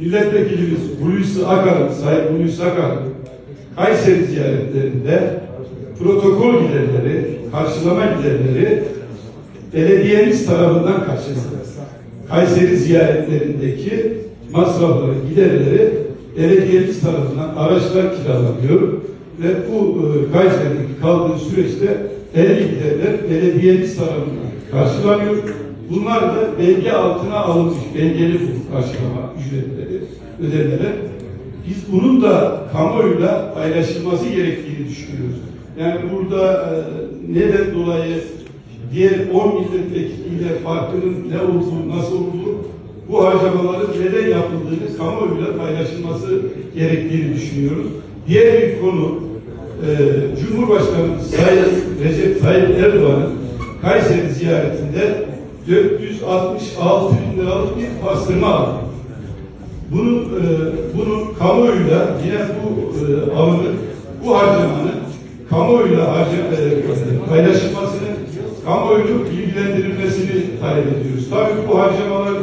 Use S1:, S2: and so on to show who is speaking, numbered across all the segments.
S1: Milletvekilimiz Hulusi Akar'ın, Sayın Hulusi Akar'ın Kayseri ziyaretlerinde protokol giderleri, karşılama giderleri belediyemiz tarafından karşılanır. Kayseri ziyaretlerindeki masrafları, giderleri belediyemiz tarafından araçlar kiralanıyor ve bu e, Kayseri'deki kaldığı süreçte belli belediyemiz tarafından karşılanıyor. Bunlar da belge altına alınmış, belgeli karşılama ücretleri, ödemeler. Biz bunun da kamuoyuyla paylaşılması gerektiğini düşünüyoruz. Yani burada e, neden dolayı diğer 10 milletvekiliyle farkının ne olduğu, nasıl olduğu, bu harcamaların neden yapıldığını kamuoyuyla paylaşılması gerektiğini düşünüyoruz. Diğer bir konu, e, Cumhurbaşkanımız Sayın Recep Tayyip Erdoğan'ın Kayseri ziyaretinde 466 bin liralık bir pastırma aldı. Bunun, e, bunun kamuoyuyla yine bu e, alımın, bu harcamanın kamuoyuyla harca, e, paylaşılmasını, kamuoyunun bilgilendirilmesini talep ediyoruz. Tabii bu harcamalar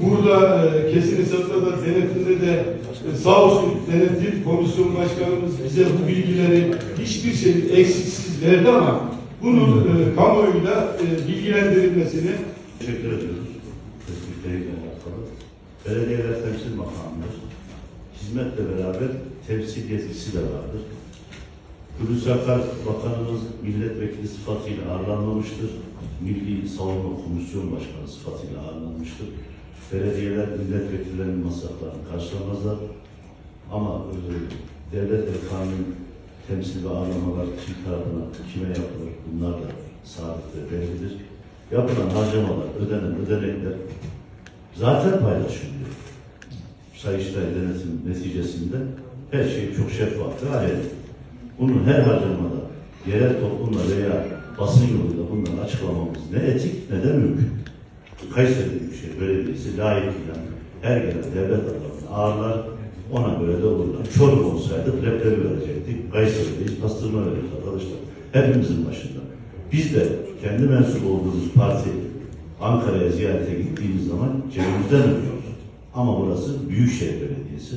S1: burada e, kesin hesapta da denetimde de e, sağ olsun denetim komisyon başkanımız bize bu bilgileri hiçbir şey eksiksiz verdi ama bunun e, kamuoyuyla e, bilgilendirilmesini
S2: Teşekkür ediyoruz. Tespitleriyle alakalı. Belediyeler temsil makamıdır. Hizmetle beraber temsil yetkisi de vardır. Hulusi Akar Bakanımız milletvekili sıfatıyla ağırlanmamıştır. Milli Savunma Komisyon Başkanı sıfatıyla ağırlanmıştır. Belediyeler milletvekillerinin masraflarını karşılamazlar. Ama e, devlet ve kanun temsil ve ağırlamalar kim tarafından kime yapılır bunlar da sabit ve bellidir. Yapılan harcamalar, ödenen ödenekler zaten paylaşılıyor. Sayıştay denetim neticesinde her şey çok şeffaf ve ayrı. Bunun her harcamada yerel toplumla veya basın yoluyla bunları açıklamamız ne etik ne de mümkün. Kayseri Büyükşehir Belediyesi layıkıyla her gelen devlet adamını ağırlar, ona göre de olurlar. Çorum olsaydı repleri verecektik. Kayseri'deyiz, pastırma veririz arkadaşlar. Hepimizin başında. Biz de kendi mensup olduğumuz parti Ankara'ya ziyarete gittiğimiz zaman cebimizden ödüyoruz. Ama burası Büyükşehir Belediyesi.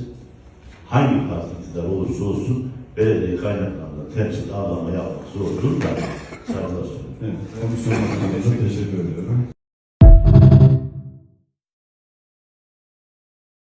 S2: Hangi parti iktidar olursa olsun belediye kaynaklarında temsil ağlama yapmak zordur da. Saygılar sunuyorum.
S3: Evet, teşekkür.